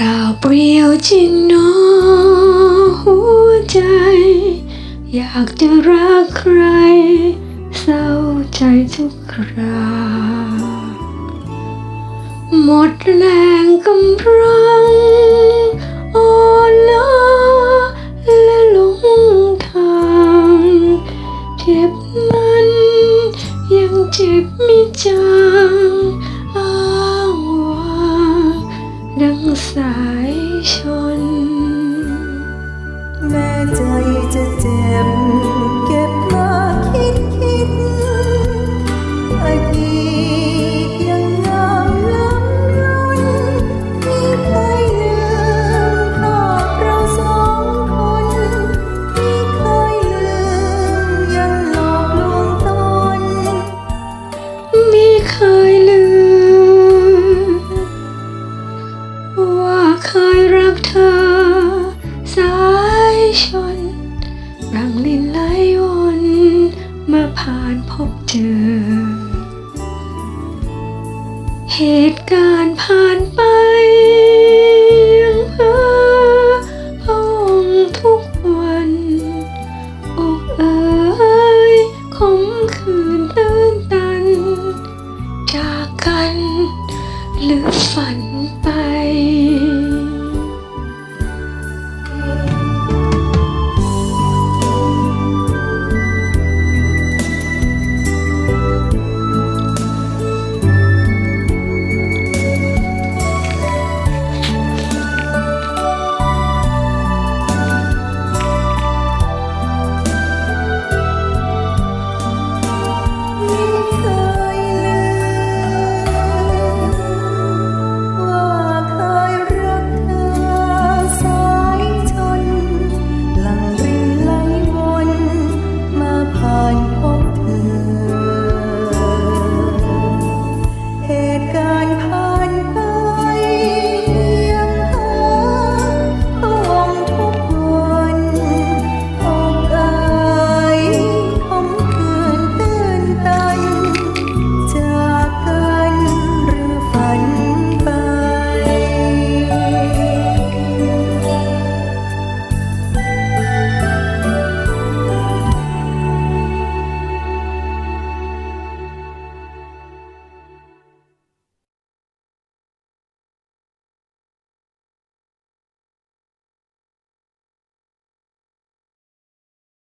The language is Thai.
ล่าเปลี่ยวจริงเนอะหัวใจ อยากจะรักใคร เศร้าใจทุกคราหมดแรงกำลังอ่อนล้และหลงทาง เจ็บมันยังเจ็บมี 在水 ผ่านพบเจอ เหตุการณ์ผ่านไปเพ้อพองทุกวัน อกเอ๋ยขมขืนตื้นตัน จากันหรือฝันไป